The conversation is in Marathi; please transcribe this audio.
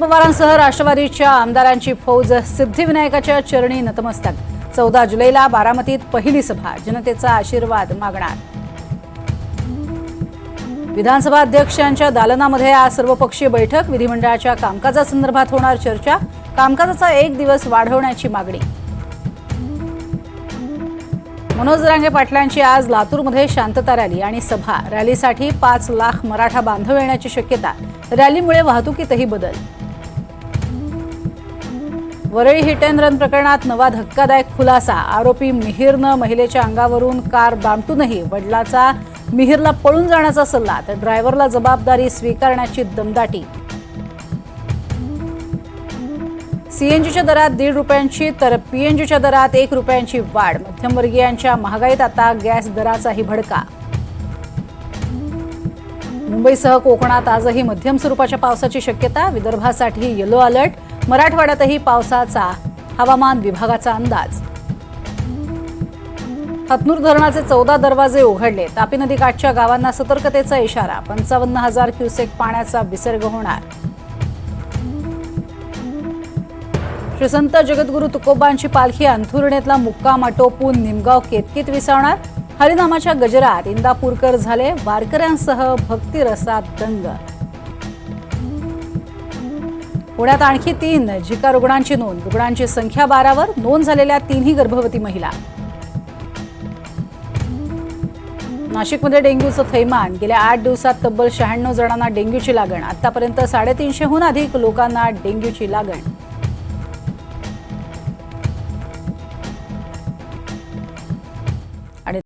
पवारांसह राष्ट्रवादीच्या आमदारांची फौज सिद्धिविनायकाच्या चरणी नतमस्तक. चौदा जुलैला बारामतीत पहिली सभा. जनतेचा आशीर्वाद मागणार. विधानसभा अध्यक्षांच्या दालनामध्ये आज सर्वपक्षीय बैठक. विधिमंडळाच्या कामकाजासंदर्भात होणार चर्चा. कामकाजाचा एक दिवस वाढवण्याची मागणी. मनोज रांगे पाटलांची आज लातूरमध्ये शांतता रॅली आणि सभा. रॅलीसाठी पाच लाख मराठा बांधव येण्याची शक्यता. रॅलीमुळे वाहतुकीतही बदल. वरळी हिट अँड रन प्रकरणात नवा धक्कादायक खुलासा. आरोपी मिहिरनं महिलेच्या अंगावरून कार दामटूनही वडिलाचा मिहिरला पळून जाण्याचा सल्ला तर ड्रायव्हरला जबाबदारी स्वीकारण्याची दमदाटी. सीएनजीच्या दरात दीड रुपयांची तर पीएनजीच्या दरात एक रुपयांची वाढ. मध्यमवर्गीयांच्या महागाईत आता गॅस दराचाही भडका. मुंबईसह कोकणात आजही मध्यम स्वरूपाच्या पावसाची शक्यता विदर्भासाठी येलो अलर्ट मराठवाड्यातही पावसाचा हवामान विभागाचा अंदाज. हतनूर धरणाचे चौदा दरवाजे उघडले. तापी नदीकाठच्या गावांना सतर्कतेचा इशारा पंचावन्न हजार क्युसेक पाण्याचा विसर्ग होणार. श्रीसंत जगद्गुरू तुकोबांची पालखी अंथुर्णेतला मुक्काम आटोपून निमगाव केतकीत विसावणार हरिनामाच्या गजरात इंदापूरकर झाले वारकऱ्यांसह भक्तिरसात दंग. पुण्यात आणखी तीन झिका रुग्णांची नोंद. रुग्णांची संख्या बारावर. नोंद झालेल्या तीनही गर्भवती महिला. नाशिकमध्ये डेंग्यूचं थैमान. गेल्या आठ दिवसात तब्बल शहाण्णव जणांना डेंग्यूची लागण. आतापर्यंत साडेतीनशेहून अधिक लोकांना डेंग्यूची लागण.